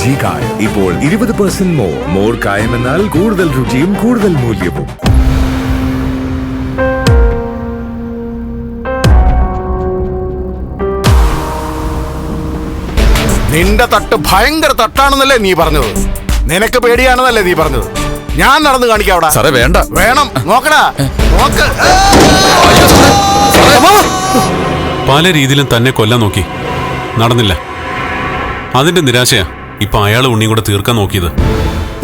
G കായം ഇപ്പോൾ ഇരുപത് പെർസെന്റ് മോർ മോർ കായം എന്നാൽ കൂടുതൽ രുചിയും കൂടുതൽ മൂല്യവും. നിന്റെ തട്ട് ഭയങ്കര തട്ടാണെന്നല്ലേ നീ പറഞ്ഞത്? നിനക്ക് പേടിയാണെന്നല്ലേ നീ പറഞ്ഞത്? ഞാൻ നടന്നു കാണിക്കാം അവിടെ. സാറേ വേണ്ട. വേണം. നോക്കടാ. നോക്ക്. പല രീതിയിലും തന്നെ കൊല്ലാൻ നോക്കി. നടന്നില്ല. അതിന്റെ നിരാശയാ. ഇപ്പൊ അയാൾ ഉണ്ണിയും കൂടെ തീർക്കാൻ നോക്കിയത്.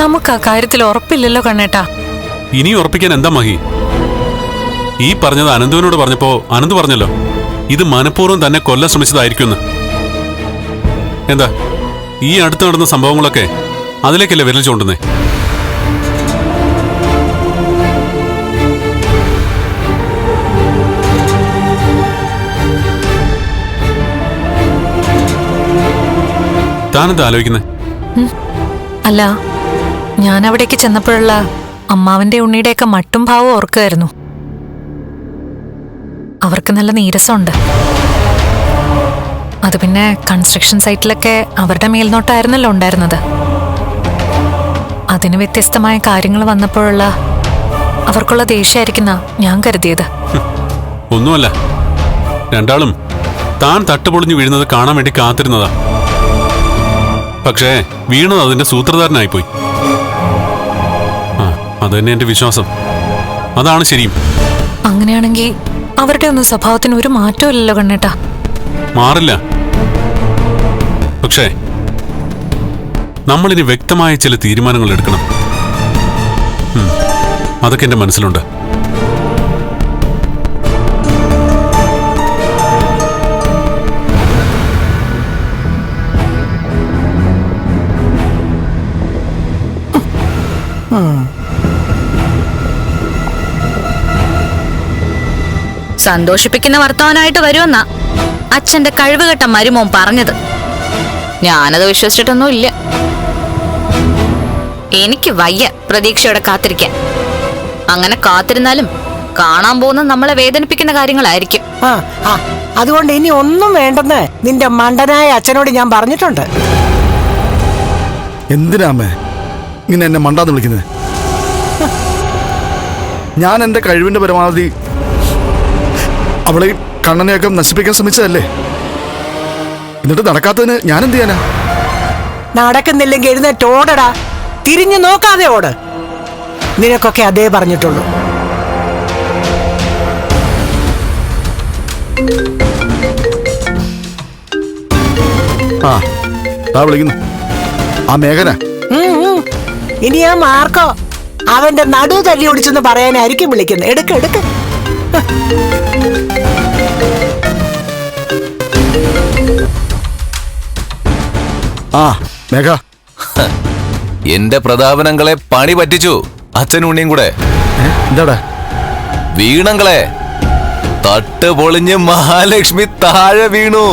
നമുക്ക് ആ കാര്യത്തിൽ ഉറപ്പില്ലല്ലോ കണ്ണേട്ടാ. ഇനി ഉറപ്പിക്കാൻ എന്താ മഹി? ഈ പറഞ്ഞത് അനന്തുവിനോട് പറഞ്ഞപ്പോ അനന്ത് പറഞ്ഞല്ലോ ഇത് മനഃപൂർവം തന്നെ കൊല്ലാൻ ശ്രമിച്ചതായിരിക്കുമെന്ന്. എന്താ ഈ അടുത്ത് നടന്ന സംഭവങ്ങളൊക്കെ അതിലേക്കല്ലേ വിരൽ ചൂണ്ടുന്നേ? താനെന്താ ആലോചിക്കുന്നത് അല്ല ഞാൻ അവിടേക്ക് ചെന്നപ്പോഴുള്ള അമ്മാവന്റെ ഉണ്ണിയുടെയൊക്കെ മട്ടും ഭാവം ഓർക്കുമായിരുന്നു അവർക്ക് നല്ല നീരസമുണ്ട്. അത് പിന്നെ കൺസ്ട്രക്ഷൻ സൈറ്റിലൊക്കെ അവരുടെ മേൽനോട്ടായിരുന്നല്ലോ ഉണ്ടായിരുന്നത്. അതിന് വ്യത്യസ്തമായ കാര്യങ്ങൾ വന്നപ്പോഴുള്ള അവർക്കുള്ള ദേഷ്യമായിരിക്കുന്ന ഞാൻ കരുതിയത്. ഒന്നുമല്ല. രണ്ടാളും താൻ തട്ടുപൊളിഞ്ഞു വീഴുന്നത് കാണാൻ വേണ്ടി കാത്തിരുന്നതാ. പക്ഷേ വീണത് അതിന്റെ സൂത്രധാരനായിപ്പോയി. ആ അത് തന്നെ എന്റെ വിശ്വാസം. അതാണ് ശരിയും. അങ്ങനെയാണെങ്കിൽ അവരുടെ ഒന്നും സ്വഭാവത്തിന് ഒരു മാറ്റമില്ലല്ലോ കണ്ണേട്ടാ. മാറില്ല. പക്ഷേ നമ്മളിനി വ്യക്തമായ ചില തീരുമാനങ്ങൾ എടുക്കണം. അതൊക്കെ എന്റെ മനസ്സിലുണ്ട്. സന്തോഷിപ്പിക്കുന്ന വർത്തമാനായിട്ട് വരുമെന്നാ അച്ഛന്റെ കഴിവുകെട്ട മരുമോൻ പറഞ്ഞത്. ഞാനത് വിശ്വസിച്ചിട്ടൊന്നും ഇല്ല എനിക്ക് വയ്യ പ്രതീക്ഷയോടെ കാത്തിരിക്കാൻ. അങ്ങനെ കാത്തിരുന്നാലും കാണാൻ പോകുന്ന നമ്മളെ വേദനിപ്പിക്കുന്ന കാര്യങ്ങളായിരിക്കും. അതുകൊണ്ട് ഇനി ഒന്നും വേണ്ടെന്ന് നിന്റെ മണ്ടനായ അച്ഛനോട് ഞാൻ പറഞ്ഞിട്ടുണ്ട്. എന്തിനാ അമ്മേ? ഇങ്ങനെ എന്നെ മണ്ടാന്ന് വിളിക്കുന്നത്. ഞാൻ എന്റെ കഴിവിന്റെ പരമാവധി അവളെ കണ്ണനെയൊക്കെ നശിപ്പിക്കാൻ ശ്രമിച്ചതല്ലേ? എന്നിട്ട് നടക്കാത്തതിന് ഞാൻ എന്ത് ചെയ്യാനാ? നടക്കുന്നില്ലെങ്കിൽ എഴുന്നേറ്റ് ഓടടാ. തിരിഞ്ഞു നോക്കാതെ ഓട്. നിനക്കൊക്കെ അതേ പറഞ്ഞിട്ടുള്ളൂ. ആ വിളിക്കുന്നു. ആ മേഘന. ഇനി ആ മാർക്കോ അവന്റെ നടു തല്ലി ഒടിച്ചെന്ന് പറയാനായിരിക്കും വിളിക്കുന്നത്. എടുക്ക എടുക്ക. ആ മേഘ. എന്റെ പ്രതാപനങ്ങളെ പണി പറ്റിച്ചു. അച്ഛനും ഉണ്ണിയും കൂടെ. എന്താടാ? വീണങ്ങളെ. തട്ട് പൊളിഞ്ഞ് മഹാലക്ഷ്മി താഴെ വീണു.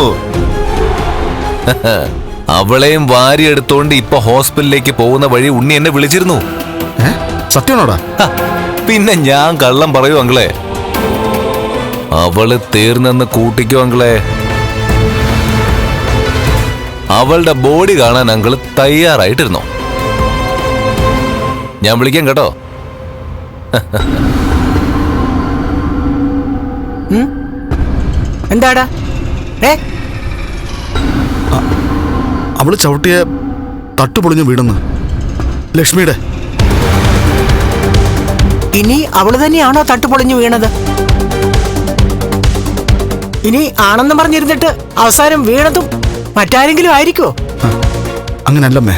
അവളെയും വാരിയെടുത്തോണ്ട് ഇപ്പൊ ഹോസ്പിറ്റലിലേക്ക് പോകുന്ന വഴി ഉണ്ണി എന്നെ വിളിച്ചിരുന്നു. സത്യമാണോടാ? പിന്നെ ഞാൻ കള്ളം പറയൂ അങ്കളെ. അവൾ തീർന്നെന്ന് കൂട്ടിക്കോ അങ്ങളെ അവളുടെ ബോഡി കാണാൻ അങ്കിൾ തയ്യാറായിട്ടിരുന്നു. ഞാൻ വിളിക്കാം കേട്ടോ. എന്താടാ? ഏ? അവൾ ചവിട്ടിയ തട്ടുപൊളിഞ്ഞു വീണെന്ന്. ലക്ഷ്മിയുടെ. ഇനി അവൾ തന്നെയാണോ തട്ടുപൊളിഞ്ഞു വീണത്? ഇനി ആണെന്ന് പറഞ്ഞിരുന്നിട്ട് അവസാനം വീണതും മറ്റാരെങ്കിലും ആയിരിക്കോ അങ്ങനല്ലമ്മേ.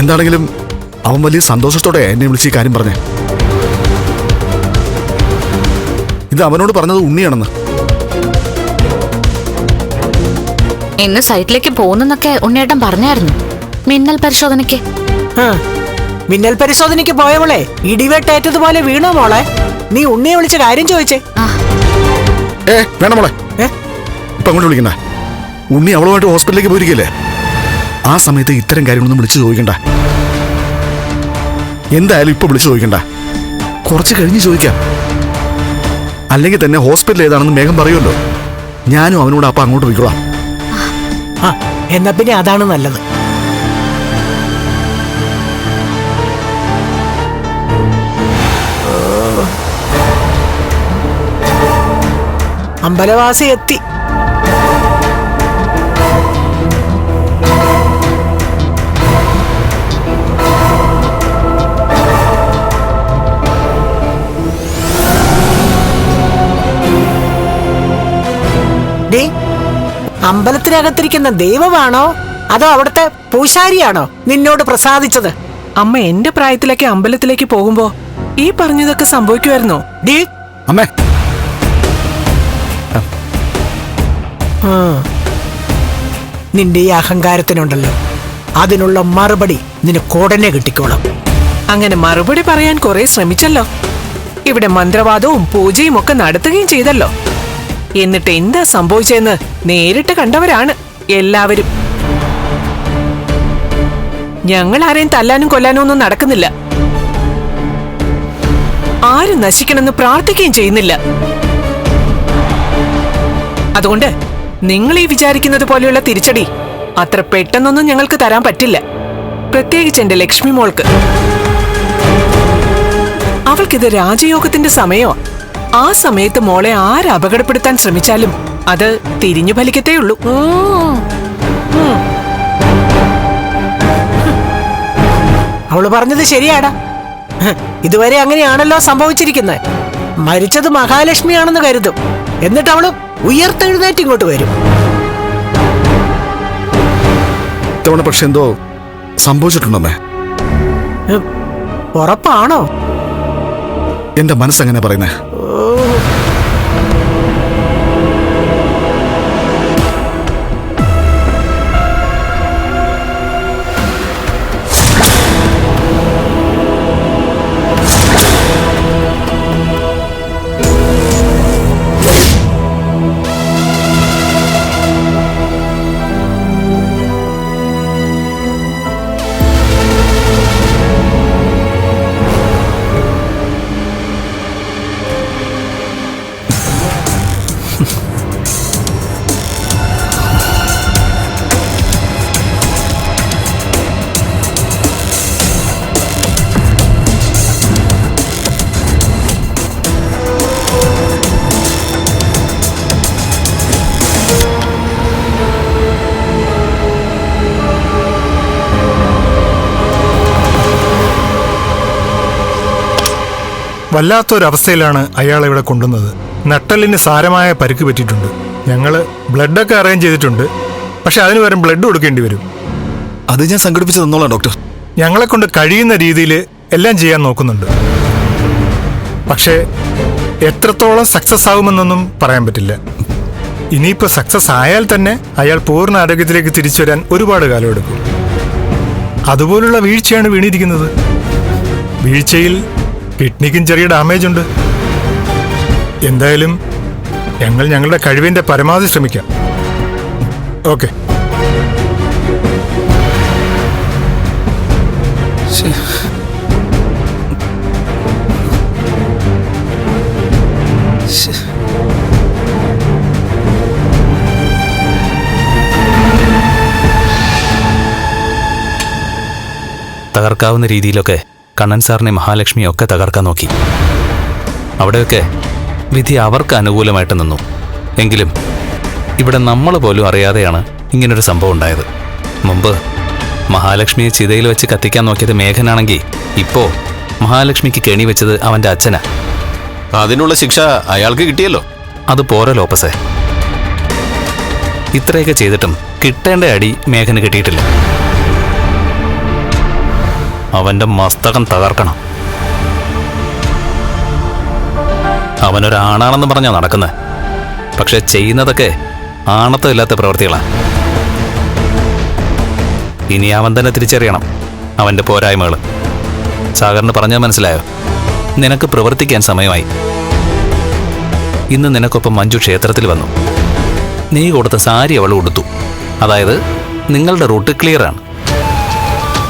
എന്താണെങ്കിലും അവൻ വലിയ സന്തോഷത്തോടെ എന്നെ വിളിച്ച് ഈ കാര്യം പറഞ്ഞേ. ഇത് അവനോട് പറഞ്ഞത് ഉണ്ണിയാണെന്ന്. ഇന്ന് സൈറ്റിലേക്ക് പോകുന്നെന്നൊക്കെ ഉണ്ണിയേട്ടൻ പറഞ്ഞായിരുന്നു. മിന്നൽ പരിശോധനയ്ക്ക്. ആ, മിന്നൽ പരിശോധനയ്ക്ക് പോയവളെ ഇടിവെട്ടേറ്റതുപോലെ വീണോ മോളെ? നീ ഉണ്ണിയെ വിളിച്ച കാര്യം ചോദിച്ചേ. ഏ വേണം മോളെ? ഇപ്പൊ അങ്ങോട്ട് വിളിക്കണ്ട ഉണ്ണി അവളുമായിട്ട് ഹോസ്പിറ്റലിലേക്ക് പോയിരിക്കല്ലേ ആ സമയത്ത് ഇത്തരം കാര്യങ്ങളൊന്നും വിളിച്ചു ചോദിക്കണ്ട. എന്തായാലും ഇപ്പൊ വിളിച്ചു ചോദിക്കണ്ട. കുറച്ച് കഴിഞ്ഞ് ചോദിക്കാം. അല്ലെങ്കിൽ തന്നെ ഹോസ്പിറ്റൽ ഏതാണെന്ന് മേഘം പറയുമല്ലോ. ഞാനും അവനോട് അപ്പൊ അങ്ങോട്ട് പോയിക്കോളാം. എന്നാ പിന്നെ അതാണ് നല്ലത്. അമ്പലവാസി എത്തി. അമ്പലത്തിനകത്തിരിക്കുന്ന ദൈവമാണോ? അതോ അവിടുത്തെ പൂശാരിയാണോ നിന്നോട് പ്രസാദിച്ചത്? അമ്മ എന്റെ പ്രായത്തിലേക്ക് അമ്പലത്തിലേക്ക് പോകുമ്പോ ഈ പറഞ്ഞതൊക്കെ സംഭവിക്കുമായിരുന്നോ. ഡീ? അമ്മേ. ആ. നിന്റെ ഈ അഹങ്കാരത്തിനുണ്ടല്ലോ. അതിനുള്ള മറുപടി നിനക്ക് ഉടനെ കിട്ടിക്കോളാം. അങ്ങനെ മറുപടി പറയാൻ കുറെ ശ്രമിച്ചല്ലോ. ഇവിടെ മന്ത്രവാദവും പൂജയും ഒക്കെ നടത്തുകയും ചെയ്തല്ലോ. എന്നിട്ട് എന്താ സംഭവിച്ചതെന്ന് നേരിട്ട് കണ്ടവരാണ് എല്ലാവരും. ഞങ്ങൾ ആരെയും തല്ലാനും കൊല്ലാനും ഒന്നും നടക്കുന്നില്ല. ആരും നശിക്കണമെന്ന് പ്രാർത്ഥിക്കുകയും ചെയ്യുന്നില്ല. അതുകൊണ്ട് നിങ്ങൾ ഈ വിചാരിക്കുന്നത് പോലെയുള്ള തിരിച്ചടി അത്ര പെട്ടെന്നൊന്നും ഞങ്ങൾക്ക് തരാൻ പറ്റില്ല. പ്രത്യേകിച്ച് എന്റെ ലക്ഷ്മി മോൾക്ക്. അവൾക്കിത് രാജയോഗത്തിന്റെ സമയോ ആ സമയത്ത് മോളെ ആര് അപകടപ്പെടുത്താൻ ശ്രമിച്ചാലും അത് തിരിഞ്ഞു ഫലിക്കത്തേ ഉള്ളൂ അവൾ പറഞ്ഞത് ശരിയാടാ. ഇതുവരെ അങ്ങനെയാണല്ലോ സംഭവിച്ചിരിക്കുന്നത്. മരിച്ചത് മഹാലക്ഷ്മിയാണെന്ന് കരുതും. എന്നിട്ട് അവൾ ഉയർത്തെഴുന്നേറ്റ് ഇങ്ങോട്ട് വരും. ഇത്തവണ പക്ഷെ എന്തോ സംഭവിച്ചിട്ടുണ്ടമ്മേ ഹ്, ഉറപ്പാണോ? എന്റെ മനസ്സെങ്ങനെ പറയുന്നേ? വല്ലാത്തൊരവസ്ഥയിലാണ് അയാൾ ഇവിടെ കൊണ്ടുവന്നത്. നട്ടലിന് സാരമായ പരിക്ക് പറ്റിയിട്ടുണ്ട്. ഞങ്ങൾ ബ്ലഡൊക്കെ അറേഞ്ച് ചെയ്തിട്ടുണ്ട്. പക്ഷെ അതിന് പകരം ബ്ലഡ് കൊടുക്കേണ്ടി വരും. അത് ഞാൻ സംഘടിപ്പിച്ച് തന്നോളാം ഡോക്ടർ ഞങ്ങളെ കൊണ്ട് കഴിയുന്ന രീതിയിൽ എല്ലാം ചെയ്യാൻ നോക്കുന്നുണ്ട്. പക്ഷേ എത്രത്തോളം സക്സസ് ആകുമെന്നൊന്നും പറയാൻ പറ്റില്ല. ഇനിയിപ്പോൾ സക്സസ് ആയാൽ തന്നെ അയാൾ പൂർണ ആരോഗ്യത്തിലേക്ക് തിരിച്ചു വരാൻ ഒരുപാട് കാലം എടുക്കും അതുപോലുള്ള വീഴ്ചയാണ് വീണിരിക്കുന്നത്. വീഴ്ചയിൽ കിഡ്നിക്കും ചെറിയ ഡാമേജ് ഉണ്ട്. എന്തായാലും ഞങ്ങൾ ഞങ്ങളുടെ കഴിവിന്റെ പരമാവധി ശ്രമിക്കാം. ഓക്കെ. തകർക്കാവുന്ന രീതിയിലൊക്കെ കണ്ണൻ സാറിനെ മഹാലക്ഷ്മിയെ ഒക്കെ തകർക്കാൻ നോക്കി. അവിടെയൊക്കെ വിധി അവർക്ക് അനുകൂലമായിട്ട് നിന്നു. എങ്കിലും ഇവിടെ നമ്മൾ പോലും അറിയാതെയാണ് ഇങ്ങനൊരു സംഭവം ഉണ്ടായത്. മുമ്പ് മഹാലക്ഷ്മിയെ ചിതയിൽ വെച്ച് കത്തിക്കാൻ നോക്കിയത് മേഘനാണെങ്കിൽ ഇപ്പോ മഹാലക്ഷ്മിക്ക് കെണി വെച്ചത് അവന്റെ അച്ഛനാ. അതിനുള്ള ശിക്ഷ അയാൾക്ക് കിട്ടിയല്ലോ. അത് പോരാ ലോപ്പസേ. ഇത്രയൊക്കെ ചെയ്തിട്ടും കിട്ടേണ്ട അടി മേഘന് കിട്ടിയിട്ടില്ല. അവന്റെ മസ്തകം തകർക്കണം. അവനൊരാണാണെന്ന് പറഞ്ഞാ നടക്കുന്നത് പക്ഷെ ചെയ്യുന്നതൊക്കെ ആണത്തമില്ലാത്ത പ്രവൃത്തികളാണ് ഇനി അവൻ തന്നെ തിരിച്ചറിയണം അവന്റെ പോരായ്മകൾ സാഗറിന് പറഞ്ഞാൽ മനസ്സിലായോ? നിനക്ക് പ്രവർത്തിക്കാൻ സമയമായി. ഇന്ന് നിനക്കൊപ്പം മഞ്ജു ക്ഷേത്രത്തിൽ വന്നു. നീ കൊടുത്ത സാരി അവൾ ഉടുത്തു. അതായത് നിങ്ങളുടെ റൂട്ട് ക്ലിയറാണ്.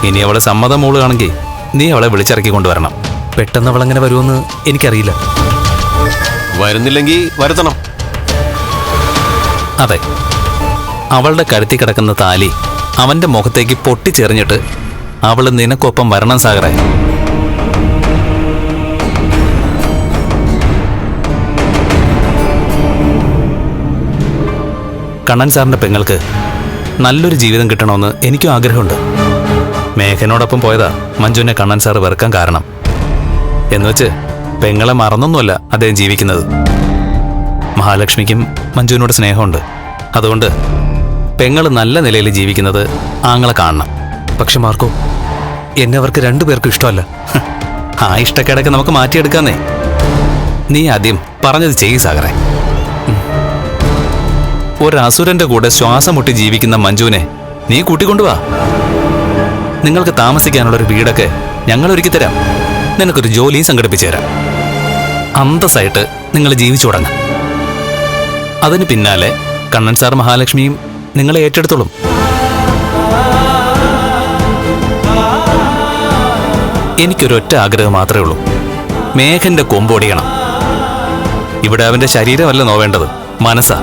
ഇനി അവളെ സമ്മതം മൂളുകയാണെങ്കിൽ നീ അവളെ വിളിച്ചിറക്കി കൊണ്ടുവരണം. പെട്ടെന്ന് അവൾ അങ്ങനെ വരുമെന്ന് എനിക്കറിയില്ല. വരുന്നില്ലെങ്കിൽ വരുത്തണം. അതെ. അവളുടെ കഴുത്തി കിടക്കുന്ന താലി അവന്റെ മുഖത്തേക്ക് പൊട്ടിച്ചെറിഞ്ഞിട്ട് അവൾ നിനക്കൊപ്പം വരണം സാഗറെ. കണ്ണൻ സാറിന്റെ പെങ്ങൾക്ക് നല്ലൊരു ജീവിതം കിട്ടണമെന്ന് എനിക്കും ആഗ്രഹമുണ്ട്. മേഘനോടൊപ്പം പോയതാ മഞ്ജുവിനെ കണ്ണൻ സാറ് വെറുക്കാൻ കാരണം. എന്നുവെച്ച് പെങ്ങളെ മറന്നൊന്നുമല്ല അദ്ദേഹം ജീവിക്കുന്നത്. മഹാലക്ഷ്മിക്കും മഞ്ജുവിനോട് സ്നേഹമുണ്ട്. അതുകൊണ്ട് പെങ്ങൾ നല്ല നിലയിൽ ജീവിക്കുന്നത് ആങ്ങളെ കാണണം. പക്ഷെ മാർക്കോ എന്നെ അവർക്ക് രണ്ടുപേർക്കും ഇഷ്ടമല്ല. ആ ഇഷ്ടക്കേടൊക്കെ നമുക്ക് മാറ്റിയെടുക്കാന്നേ. നീ ആദ്യം പറഞ്ഞത് ചെയ്യ് സാഗറെ. ഒരസുരന്റെ ഒരു അസുരന്റെ കൂടെ ശ്വാസം മുട്ടി ജീവിക്കുന്ന മഞ്ജുവിനെ നീ കൂട്ടിക്കൊണ്ടുവാ. നിങ്ങൾക്ക് താമസിക്കാനുള്ള ഒരു വീടൊക്കെ ഞങ്ങൾ ഒരുക്കി തരാം. നിനക്കൊരു ജോലിയും സംഘടിപ്പിച്ചു തരാം. അന്തസ്സായിട്ട് നിങ്ങൾ ജീവിച്ചു തുടങ്ങാം. അതിന് പിന്നാലെ കണ്ണൻ സാർ മഹാലക്ഷ്മിയും നിങ്ങളെ ഏറ്റെടുത്തോളും. എനിക്കൊരൊറ്റ ആഗ്രഹം മാത്രമേ ഉള്ളൂ. മേഘന്റെ കൊമ്പൊടിയണം. ഇവിടെ അവന്റെ ശരീരമല്ല നോവേണ്ടത് മനസ്സാ.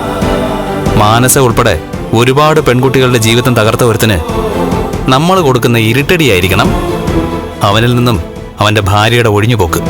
മാനസ ഉൾപ്പെടെ ഒരുപാട് പെൺകുട്ടികളുടെ ജീവിതം തകർത്ത ഒരുത്തിന് നമ്മൾ കൊടുക്കുന്ന ഇരുട്ടടിയായിരിക്കണം അവനിൽ നിന്നും അവന്റെ ഭാര്യയുടെ ഒഴിഞ്ഞുപോക്ക്.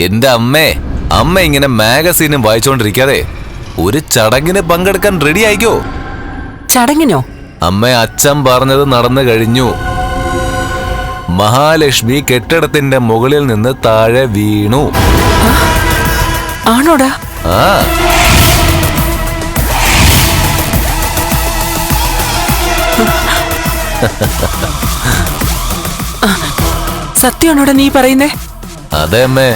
എന്റെ അമ്മേ അമ്മ ഇങ്ങനെ മാഗസീനും വായിച്ചോണ്ടിരിക്കാതെ ഒരു ചടങ്ങിന് പങ്കെടുക്കാൻ റെഡി ആയിക്കോ? ചടങ്ങിനോ? അമ്മ അച്ഛൻ പറഞ്ഞത് നടന്നു കഴിഞ്ഞു. മഹാലക്ഷ്മി കെട്ടിടത്തിന്റെ മുകളിൽ നിന്ന് താഴെ വീണു. ആണോടാ? ആ. സത്യമാണോടാ നീ പറയുന്നേ? അതെ അമ്മേ.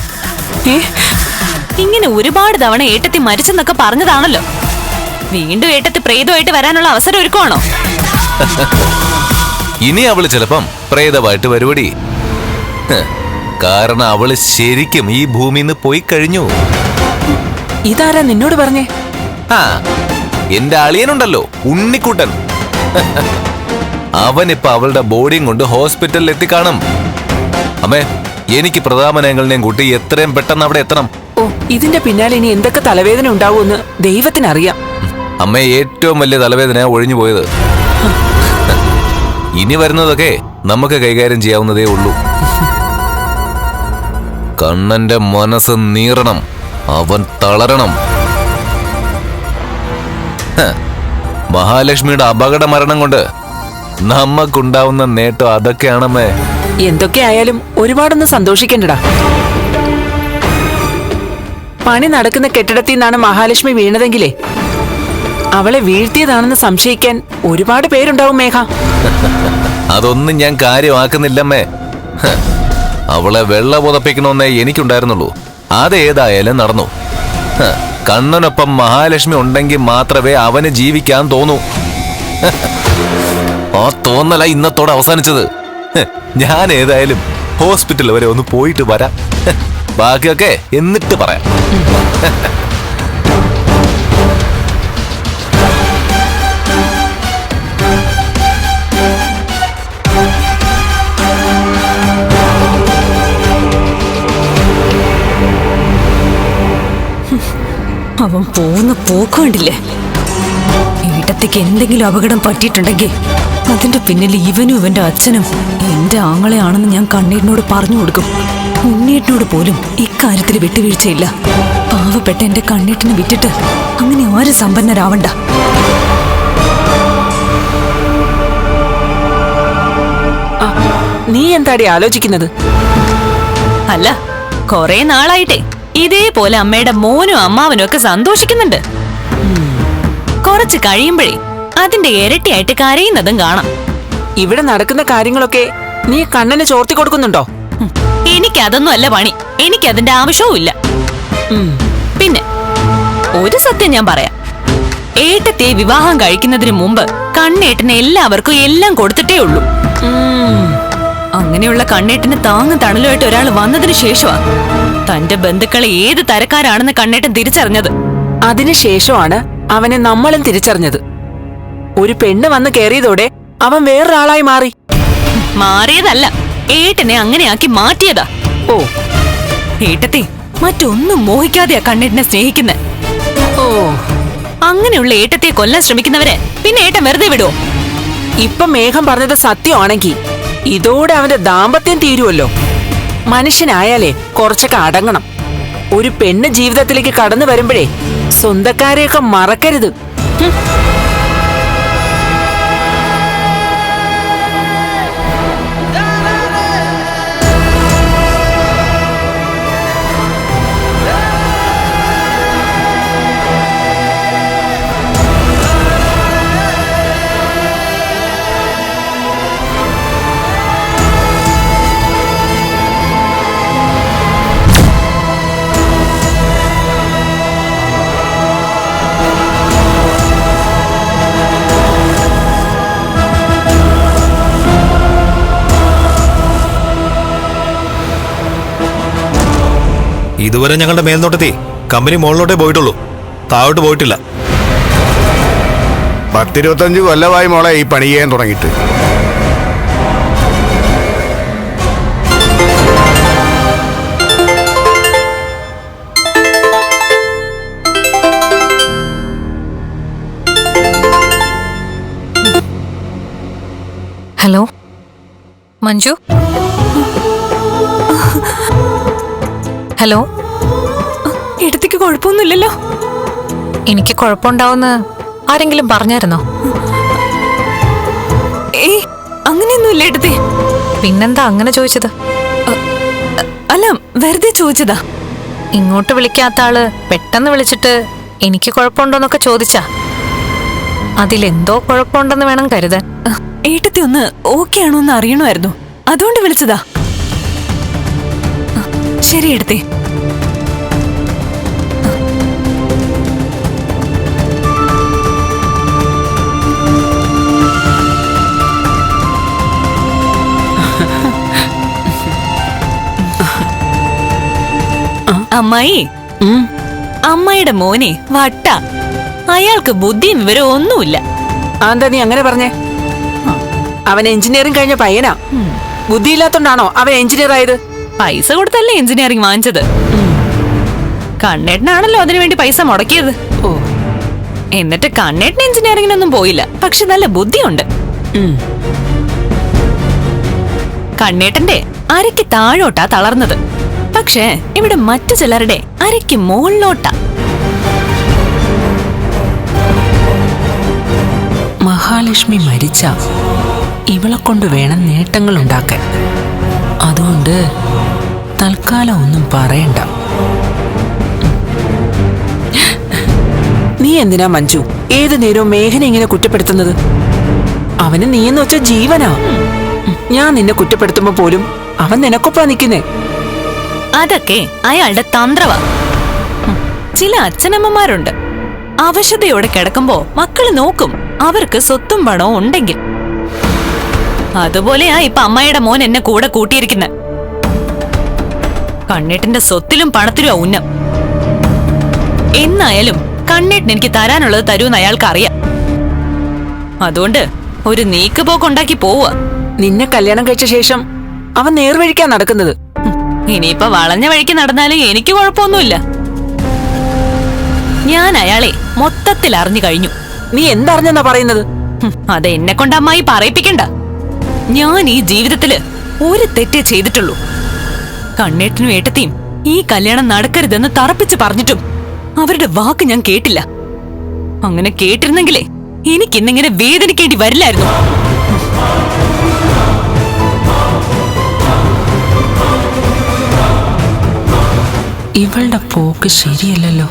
ഇങ്ങനെ ഒരുപാട് തവണ ഏട്ടത്തി മരിച്ചെന്നൊക്കെ പറഞ്ഞതാണല്ലോ. വീണ്ടും ഏട്ടത്തി പ്രേതമായിട്ട് വരാനുള്ള അവസരം ഒരുക്കുവാണോ? ഇനി അവൾ ചിലപ്പം പ്രേതമായിട്ട് വരുവടി. കാരണം അവൾ ശരിക്കും ഈ ഭൂമിയിൽ നിന്ന് പോയി കഴിഞ്ഞു. ഇതാരാ നിന്നോട് പറഞ്ഞേ? ആ എന്റെ അളിയനുണ്ടല്ലോ ഉണ്ണിക്കുട്ടൻ. അവനിപ്പോ അവളുടെ ബോഡിയും കൊണ്ട് ഹോസ്പിറ്റലിൽ എത്തിക്കാണും അമ്മേ എനിക്ക് പ്രതാപനങ്ങളിനെയും കൂട്ടി എത്രയും പെട്ടെന്ന് അവിടെ എത്തണം. ഓ ഇതിന്റെ പിന്നാലെ ഇനി എന്തൊക്കെ തലവേദന ഉണ്ടാവുമെന്ന് ദൈവത്തിനറിയാം. അമ്മ ഏറ്റവും വലിയ തലവേദന ഒഴിഞ്ഞു പോയത്. ഇനി വരുന്നതൊക്കെ നമുക്ക് കൈകാര്യം ചെയ്യാവുന്നതേ ഉള്ളൂ. കണ്ണന്റെ മനസ്സ് നീറണം. അവൻ തളരണം. മഹാലക്ഷ്മിയുടെ അപകട മരണം കൊണ്ട് നമുക്കുണ്ടാവുന്ന നേട്ടം അതൊക്കെയാണമ്മേ. എന്തൊക്കെ ആയാലും ഒരുപാടൊന്നും സന്തോഷിക്കണ്ടടാ. പണി നടക്കുന്ന കെട്ടിടത്തിൽ നിന്നാണ് മഹാലക്ഷ്മി വീണതെങ്കിലേ. അവളെ വീഴ്ത്തിയതാണെന്ന് സംശയിക്കാൻ ഒരുപാട് പേരുണ്ടാവും മേഘ. അതൊന്നും ഞാൻ കാര്യമാക്കുന്നില്ലമ്മേ. അവളെ വെള്ള പുതപ്പിക്കണമെന്നേ എനിക്കുണ്ടായിരുന്നുള്ളൂ. അതേതായാലും നടന്നു. കണ്ണനൊപ്പം മഹാലക്ഷ്മി ഉണ്ടെങ്കിൽ മാത്രമേ അവന് ജീവിക്കാൻ തോന്നൂ. ആ തോന്നല ഇന്നത്തോടെ അവസാനിച്ചത്. ഞാൻ ഏതായാലും ഹോസ്പിറ്റൽ വരെ ഒന്ന് പോയിട്ട് വരാം. ബാക്കിയൊക്കെ എന്നിട്ട് പറയാം. അവൻ പോകുന്ന പോക്ക് വീട്ടത്തേക്ക് എന്തെങ്കിലും അപകടം പറ്റിയിട്ടുണ്ടെങ്കിൽ അതിന്റെ പിന്നിൽ ഇവനും ഇവന്റെ അച്ഛനും എന്റെ ആങ്ങളെയാണെന്ന് ഞാൻ കണ്ണീരിനോട് പറഞ്ഞു കൊടുക്കും. ഉണ്ണീട്ടിനോട് പോലും ഇക്കാര്യത്തിൽ വിട്ടുവീഴ്ചയില്ല. പാവപ്പെട്ട എന്റെ കണ്ണീട്ടിനെ വിട്ടിട്ട് അങ്ങനെ ആരും സമ്പന്നരാവണ്ട. നീ എന്താടി ആലോചിക്കുന്നത്? അല്ല കൊറേ നാളായിട്ടെ. ഇതേപോലെ അമ്മയുടെ മോനും അമ്മാവനും ഒക്കെ സന്തോഷിക്കുന്നുണ്ട്. കുറച്ച് കഴിയുമ്പോഴേ അതിന്റെ ഇരട്ടിയായിട്ട് കരയുന്നതും കാണാം. ഇവിടെ നടക്കുന്ന കാര്യങ്ങളൊക്കെ നീ കണ്ണന് ചോർത്തി കൊടുക്കുന്നുണ്ടോ? എനിക്കതൊന്നും അല്ല പണി. എനിക്കതിന്റെ ആവശ്യവും ഇല്ല പിന്നെ ഒരു സത്യം ഞാൻ പറയാം. ഏട്ടത്തെ വിവാഹം കഴിക്കുന്നതിന് മുമ്പ് കണ്ണേട്ടന് എല്ലാവർക്കും എല്ലാം കൊടുത്തിട്ടേ ഉള്ളൂ. അങ്ങനെയുള്ള കണ്ണേട്ടന് താങ്ങും തണലുമായിട്ട് ഒരാൾ വന്നതിന് ശേഷമാ തന്റെ ബന്ധുക്കളെ ഏത് തരക്കാരാണെന്ന് കണ്ണേട്ടൻ തിരിച്ചറിഞ്ഞത്. അതിനു ശേഷമാണ് അവനെ നമ്മളും തിരിച്ചറിഞ്ഞത്. ഒരു പെണ്ണ് വന്ന് കയറിയതോടെ അവൻ വേറൊരാളായി മാറി. മാറിയതല്ല ഏട്ടനെ അങ്ങനെയാക്കി മാറ്റിയതാ. ഓ ഏട്ടത്തെ മറ്റൊന്നും മോഹിക്കാതെയാ കണ്ണേട്ടനെ സ്നേഹിക്കുന്നെ. ഓ അങ്ങനെയുള്ള ഏട്ടത്തെ കൊല്ലാൻ ശ്രമിക്കുന്നവരെ പിന്നെ ഏട്ടൻ വെറുതെ വിടോ ഇപ്പൊ മേഘം പറഞ്ഞത് സത്യമാണെങ്കിൽ ഇതോടെ അവന്റെ ദാമ്പത്യം തീരുമല്ലോ മനുഷ്യനായാലേ കുറച്ചൊക്കെ അടങ്ങണം. ഒരു പെണ്ണ് ജീവിതത്തിലേക്ക് കടന്നു വരുമ്പോഴേ സ്വന്തക്കാരെയൊക്കെ മറക്കരുത്. ഇതുവരെ ഞങ്ങളുടെ മേൽനോട്ടത്തി കമ്പനി മുകളിലോട്ടേ പോയിട്ടുള്ളൂ. താഴോട്ട് പോയിട്ടില്ല. പത്തിരുപത്തഞ്ച് കൊല്ലമായി മോളെ ഈ പണി ചെയ്യാൻ തുടങ്ങിയിട്ട്. ഹലോ? മഞ്ജു? ഹലോ? ഇടത്തേക്ക് കുഴപ്പമൊന്നുമില്ലല്ലോ. എനിക്ക് കുഴപ്പമുണ്ടാവുന്ന ആരെങ്കിലും പറഞ്ഞായിരുന്നോ? ഏയ് അങ്ങനെയൊന്നുമില്ല ഏട്ടത്തി പിന്നെന്താ അങ്ങനെ ചോദിച്ചത്? അല്ല വെറുതെ ചോദിച്ചതാ. ഇങ്ങോട്ട് വിളിക്കാത്ത ആൾ പെട്ടെന്ന് വിളിച്ചിട്ട് എനിക്ക് കുഴപ്പമുണ്ടോന്നൊക്കെ ചോദിച്ചാ. അതിലെന്തോ കുഴപ്പമുണ്ടെന്ന് വേണം കരുതാൻ. ഏട്ടത്തി ഒന്ന് ഓക്കെ ആണോ എന്ന് അറിയണമായിരുന്നു. അതുകൊണ്ട് വിളിച്ചതാ. ശരി എടുത്തേ അമ്മായി. അമ്മയുടെ മോനെ വട്ട. അയാൾക്ക് ബുദ്ധിയും വിവരവും ഒന്നുമില്ല അതെന്താ നീ അങ്ങനെ പറഞ്ഞേ? അവൻ എഞ്ചിനീയറിംഗ് കഴിഞ്ഞ പയ്യനാ. ബുദ്ധിയില്ലാത്തോണ്ടാണോ അവൻ എഞ്ചിനീയർ ആയത്? പൈസ കൊടുത്തല്ലേ എഞ്ചിനീയറിംഗ് വാങ്ങിച്ചത്? കണ്ണേട്ടനാണല്ലോ അതിനുവേണ്ടി പൈസ മുടക്കിയത്. ഓ. എന്നിട്ട് കണ്ണേട്ടൻ എഞ്ചിനീയറിംഗിനൊന്നും പോയില്ല. പക്ഷെ നല്ല ബുദ്ധിയുണ്ട്. കണ്ണേട്ടന്റെ അരയ്ക്ക് താഴോട്ടാ തളർന്നത്. പക്ഷേ ഇവിടെ മറ്റു ചിലരുടെ അരയ്ക്ക് മുകളിലോട്ടാ. മഹാലക്ഷ്മി മരിച്ച ഇവളെ കൊണ്ട് വേണം നേട്ടങ്ങൾ ഉണ്ടാക്കാൻ അതുകൊണ്ട് തൽക്കാലം ഒന്നും പറയണ്ട. നീ എന്തിനാ മഞ്ജു? ഏത് നേരവും മേഘന ഇങ്ങനെ കുറ്റപ്പെടുത്തുന്നത്? അവന് നീയെന്ന് വെച്ച ജീവനാ. ഞാൻ നിന്നെ കുറ്റപ്പെടുത്തുമ്പോ പോലും അവൻ നിനക്കൊപ്പാ നിക്കുന്നേ. അതൊക്കെ അയാളുടെ തന്ത്രവ. ചില അച്ഛനമ്മമാരുണ്ട്. അവശതയോടെ കിടക്കുമ്പോ മക്കൾ നോക്കും അവർക്ക് സ്വത്തും പണവും ഉണ്ടെങ്കിൽ. അതുപോലെയാ ഇപ്പൊ അമ്മയുടെ മോൻ എന്നെ കൂടെ കൂട്ടിയിരിക്കുന്ന. കണ്ണേട്ടിന്റെ സ്വത്തിലും പണത്തിലും ഉന്നം. എന്നായാലും കണ്ണേട്ടിന് എനിക്ക് തരാനുള്ളത് തരൂന്ന് അയാൾക്ക് അറിയാം അതുകൊണ്ട് ഒരു നീക്കുപോക്കുണ്ടാക്കി പോവുക നിന്നെ കല്യാണം കഴിച്ച ശേഷം അവൻ നേർവഴിക്കാൻ നടക്കുന്നത്. ഇനിയിപ്പൊ വളഞ്ഞ വഴിക്ക് നടന്നാലും എനിക്ക് കുഴപ്പമൊന്നുമില്ല. ഞാൻ അയാളെ മൊത്തത്തിൽ അറിഞ്ഞു കഴിഞ്ഞു. നീ എന്തറിഞ്ഞെന്നാ പറയുന്നത്? അത് എന്നെ കൊണ്ട് അമ്മായി പറയിപ്പിക്കണ്ട. ഞാൻ ഈ ജീവിതത്തിൽ ഒരു തെറ്റേ ചെയ്തിട്ടുള്ളൂ. കണ്ണേട്ടനും ഏട്ടത്തിയും ഈ കല്യാണം നടക്കരുതെന്ന് തറപ്പിച്ച് പറഞ്ഞിട്ടും അവരുടെ വാക്ക് ഞാൻ കേട്ടില്ല. അങ്ങനെ കേട്ടിരുന്നെങ്കിലേ എനിക്കിന്നിങ്ങനെ വേദനിക്കേണ്ടി വരില്ലായിരുന്നു. ഇവളുടെ പോക്ക് ശരിയല്ലല്ലോ.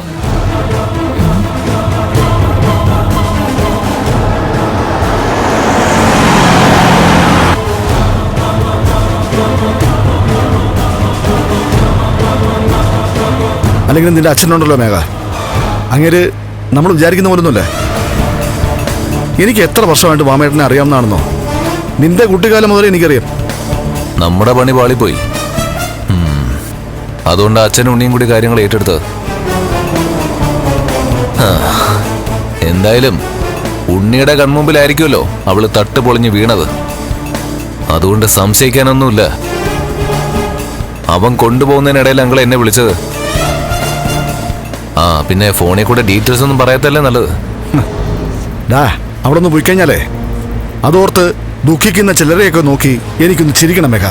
അല്ലെങ്കിൽ നിന്റെ അച്ഛനുണ്ടല്ലോ മേഘ. അങ്ങേര് നമ്മൾ വിചാരിക്കുന്ന പോലൊന്നുമല്ലേ. എനിക്ക് എത്ര വർഷമായിട്ട് വാമേട്ടനെ അറിയാവുന്നതാണെന്നോ? നിന്റെ കുട്ടിക്കാലം മുതലേ എനിക്കറിയാം. നമ്മുടെ പണി പാളിപ്പോയി. അതുകൊണ്ട് അച്ഛനും ഉണ്ണിയും കൂടി കാര്യങ്ങൾ ഏറ്റെടുത്തത് ആ. എന്തായാലും ഉണ്ണിയുടെ കൺമുമ്പിലായിരിക്കുമല്ലോ അവൾ തട്ട് പൊളിഞ്ഞ് വീണത്. അതുകൊണ്ട് സംശയിക്കാനൊന്നുമില്ല. അവൻ കൊണ്ടുപോകുന്നതിനിടയിൽ അങ്ങൾ എന്നെ വിളിച്ചത്. ആ പിന്നെ ഫോണിൽ കൂടെ ഡീറ്റെയിൽസ് ഒന്നും പറയാത്തല്ലേ നല്ലത്? ഡാ അവിടെ ഒന്ന് പോയി കഴിഞ്ഞാലേ. അതോർത്ത് ദുഃഖിക്കുന്ന ചിലരെയൊക്കെ നോക്കി എനിക്കൊന്ന് ചിരിക്കണം മേഘ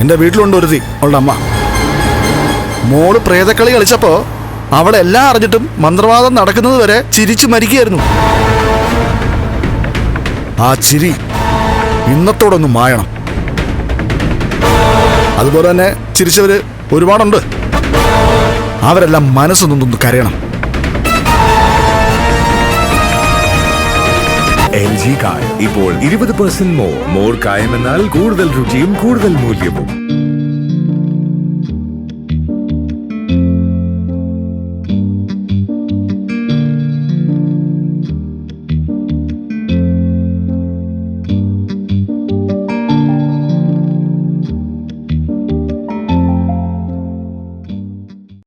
എന്റെ വീട്ടിലുണ്ട് ഒരുതി അവളുടെ അമ്മ. മോൾ പ്രേതക്കളി കളിച്ചപ്പോ അവളെല്ലാം അറിഞ്ഞിട്ടും മന്ത്രവാദം നടക്കുന്നത് വരെ ചിരിച്ചു മരിക്കുകയായിരുന്നു. ആ ചിരി ഇന്നത്തോടൊന്നും മായണം. അതുപോലെ തന്നെ ചിരിച്ചവര് ഒരുപാടുണ്ട്. അവരെല്ലാം മനസ്സൊന്നൊന്ന് കരയണം. എൽ ജി കായം. ഇപ്പോൾ ഇരുപത് പെർസെന്റ് മോർ മോർ കായം എന്നാൽ കൂടുതൽ രുചിയും കൂടുതൽ മൂല്യവും.